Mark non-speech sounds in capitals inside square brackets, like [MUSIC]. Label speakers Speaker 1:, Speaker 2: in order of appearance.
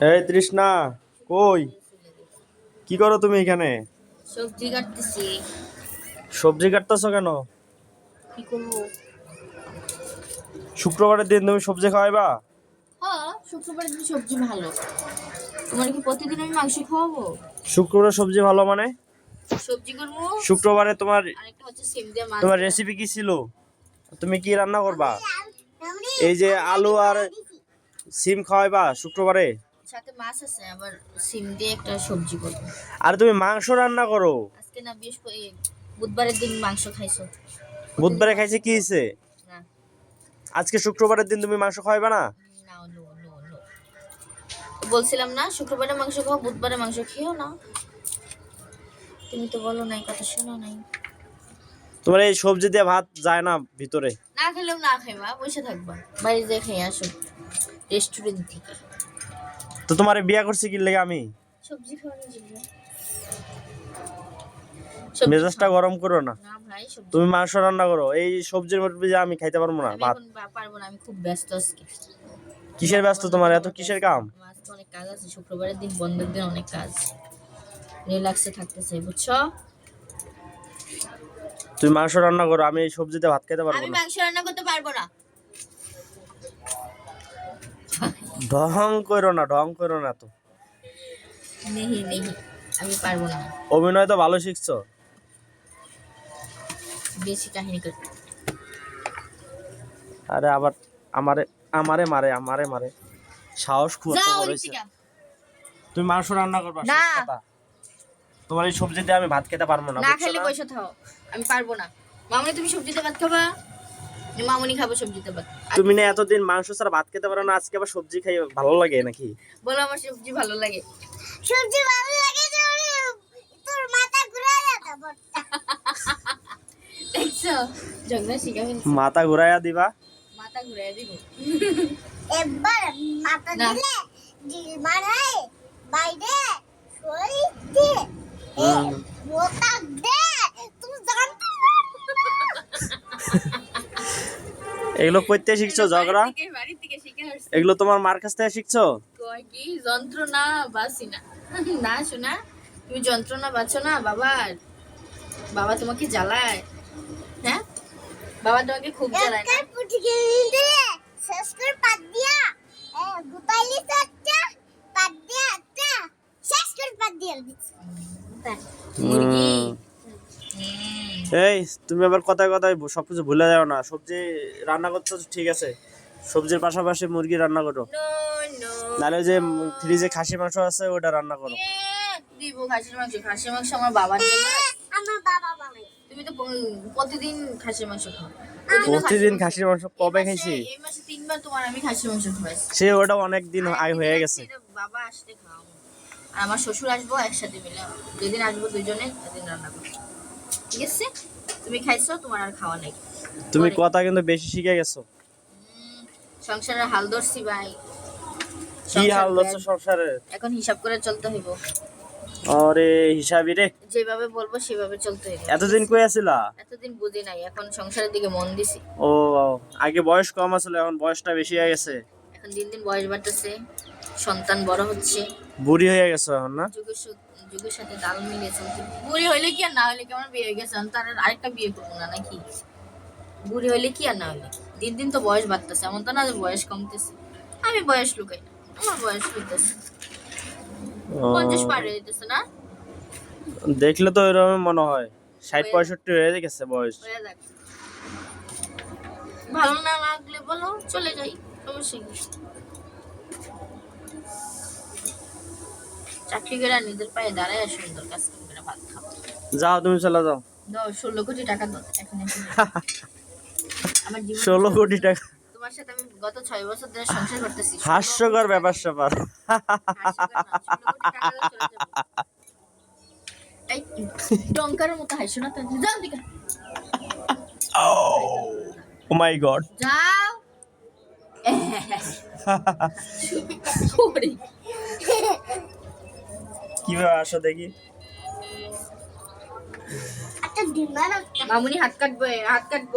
Speaker 1: এই তৃষ্ণা কই? কি করো তুমি এখানে?
Speaker 2: সবজি কাটতেছি।
Speaker 1: সবজি কাটতেছো কেন?
Speaker 2: কি করব?
Speaker 1: শুক্রবারের দিন তুমি সবজি খাওয়াইবা?
Speaker 2: হ্যাঁ শুক্রবারের দিন সবজি ভালো। তোমার কি প্রতিদিন আমি মাংস খাওয়াবো?
Speaker 1: শুক্রবার সবজি ভালো মানে?
Speaker 2: সবজি করব?
Speaker 1: শুক্রবারে তোমার
Speaker 2: আরেকটা হচ্ছে সিম দিয়ে মাছ
Speaker 1: তোমার রেসিপি কি ছিল? তুমি কি রান্না করবা? এই যে আলু আর সিম খাওয়াইবা শুক্রবারে?
Speaker 2: সাথে মাছ আছে আবার সিম দিয়ে একটা সবজি করব।
Speaker 1: আর তুমি মাংস রান্না করো?
Speaker 2: আজকে না বৃহস্পতি বুধবারের দিন মাংস খাইছো।
Speaker 1: বুধবারে খাইছে কি হয়েছে আজকে শুক্রবারের দিন তুমি মাংস খাওয়াইবা না?
Speaker 2: বলছিলাম না শুক্রবারে মাংস খাও বুধবারে মাংস খেও না তুমি তো বলো নাই কথা শোনো নাই।
Speaker 1: তোমার এই সবজি দিয়ে ভাত যায় না ভিতরে?
Speaker 2: না খেলেও না খাইবা বসে থাকবা। বাইরে যেয়ে খেয়ে আসো। রেস্টুরেন্ট থেকে।
Speaker 1: তো তোমার বিয়া করছি কি লেগে আমি?
Speaker 2: সবজি খাওয়ানোর জন্য
Speaker 1: মেজাজটা গরম করো না।
Speaker 2: না ভাই সবজি
Speaker 1: তুমি মাংস রান্না করো এই সবজির মধ্যে আমি খাইতে পারব না ভাত।
Speaker 2: পারব না আমি খুব ব্যস্ত আজকে।
Speaker 1: কিসের ব্যস্ত তোমার? এত কিসের কাম?
Speaker 2: অনেক কাজ আছে শুক্রবারের দিন বন্ধের দিন অনেক কাজ। রিল্যাক্সে থাকতে চাই বুঝছ?
Speaker 1: তুমি মাংস রান্না করো আমি এই সবজিতে ভাত খেতে পারব
Speaker 2: আমি মাংস রান্না করতে পারব না।
Speaker 1: ঢং করো না ঢং করো না তো।
Speaker 2: আমি পারব না।
Speaker 1: অভিনয় তো ভালো শিখছো?
Speaker 2: বেশি কাহিনী করতে
Speaker 1: আরে আবার আমারে আমারে মারে আমারে মারে। সাহস খুব তুমি মাংস রান্না করবা
Speaker 2: না।
Speaker 1: তোমার এই সবজি দিয়ে আমি ভাত খেতে পারব না
Speaker 2: না খেলে? বসে থাও আমি পারব না। মামনি তুমি সবজিতে ভাত খাবা? মামনি খাব সবজিতে ভাত
Speaker 1: তুমি না এতদিন মাংস ছাড়া ভাত খেতে পারো না আজকে আবার সবজি খাই ভালো লাগে নাকি?
Speaker 2: বলো আমার সবজি ভালো লাগে।
Speaker 3: সবজি ভালো লাগে তোর মাথা ঘুরে যাবে
Speaker 2: দেখছ? ঝগড়া শিখা
Speaker 1: মাথা ঘুরাইয়া দিবা?
Speaker 2: মাথা দিব।
Speaker 3: এবার মাথা দিলে ডিল মারায় বাইরে শরীরে
Speaker 1: হুম। এগুলো করতে শিখছো ঝগড়া? এগুলো তোমার মার কাছ থেকে শিখছো?
Speaker 2: কি? যন্ত্রণা বাসি [LAUGHS] না না শোনা তুমি যন্ত্রণা বাঁচো না বাবার বাবা তোমাকে জ্বালায়। হ্যাঁ? বাবা তোমাকে খুব জ্বালায় না?
Speaker 3: শেষ করে পাত দিয়া এ গুতাইলি তো একটা পাত দিয়া একটা শেষ করে পাত দিয়া
Speaker 2: মুরগি।
Speaker 1: এই তুমি আবার কথায় কথায় সবকিছু ভুলে যাও না। সবজি রান্না করছ ঠিক আছে। সবজির পাশাপাশি মুরগি রান্না করো। নাহলে যে ফ্রিজে খাসি মাংস আছে ওটা রান্না করো।
Speaker 2: দিব খাসির মাংস। খাসির মাংস আমার বাবার জন্য
Speaker 3: আমার বাবা বানাই
Speaker 2: তুমি তো প্রতিদিন খাসির মাংস খাও।
Speaker 1: প্রতিদিন
Speaker 2: খাসির
Speaker 1: খাসির মাংস কবে খাইছি?
Speaker 2: এই মাসে তিনবার তোমার আমি খাসির মাংস খাওয়াইছি।
Speaker 1: সে ওটা অনেক দিন হয়ে গেছে।
Speaker 2: বাবা আসতে খাও আর আমার শ্বশুর আসব একসাথে মিলে। যেদিন আসব দুজনে সেদিন রান্না করব। ঠিক আছে? তুমি খাইছো? তোমার আর খাওয়া নাই।
Speaker 1: তুমি কথা কিন্তু বেশি শিখে গেছো।
Speaker 2: সংসারের হাল ধরছি ভাই।
Speaker 1: কি হাল। হচ্ছে সংসারে
Speaker 2: এখন হিসাব করে চলতে হইব।
Speaker 1: আরে হিসাবি রে।
Speaker 2: যেভাবে বলব সেভাবে চলতে হইব।
Speaker 1: এতদিন কই আছিলা
Speaker 2: এতদিন বুঝি নাই এখন সংসারের দিকে মন দিছি।
Speaker 1: ও আগে বয়স কম আছিল এখন বয়সটা বেশি হয়ে গেছে।
Speaker 2: এখন দিন দিন বয়স বাড়তেছে। সন্তান বড় হচ্ছে।
Speaker 1: বুড়ি হয়ে গেছে এখন না?
Speaker 2: যুগের সাথে তাল মিলিয়ে চলতে বুড়ি হইলে কি আর না হইলে কি আমার বিয়ে হয়ে গেছে? তার আর আরেকটা বিয়ে করব না নাকি? বুড়ি হইলে কি আর না হইলে? দিন দিন তো বয়স বাড়তেছে এমন তো না যে বয়স কমতেছে। আমি বয়স লুকাই না আমার বয়স
Speaker 1: ও,
Speaker 2: পঞ্চাশ পার হয়ে যেতেছে না?
Speaker 1: দেখলে তো এরকম মনে হয়। ষাট পঁয়ষট্টি হয়ে গেছে বয়স।
Speaker 2: ভালো না লাগলে বলো চলে যাই সমস্যা কি নিজের পায়ে দাঁড়ায় সুন্দর কাজ করে ভাত খাব
Speaker 1: যাও তুমি চলে যাও।
Speaker 2: ষোলো কোটি টাকা দাও এখন আমার জীবন
Speaker 1: ষোলো কোটি টাকা।
Speaker 2: তোমার সাথে আমি গত ছয় বছর ধরে সংসার করতেছি।
Speaker 1: হাস্যকর ব্যাপার স্যাপার।
Speaker 2: এই ডঙ্কারের মতো হাসো না তো যাও দিকে।
Speaker 1: Oh my god.
Speaker 2: যাও। [LAUGHS]
Speaker 1: কীভাবে আসো দেখি।
Speaker 2: মামুনি হাত কাটবে হাত কাটবো।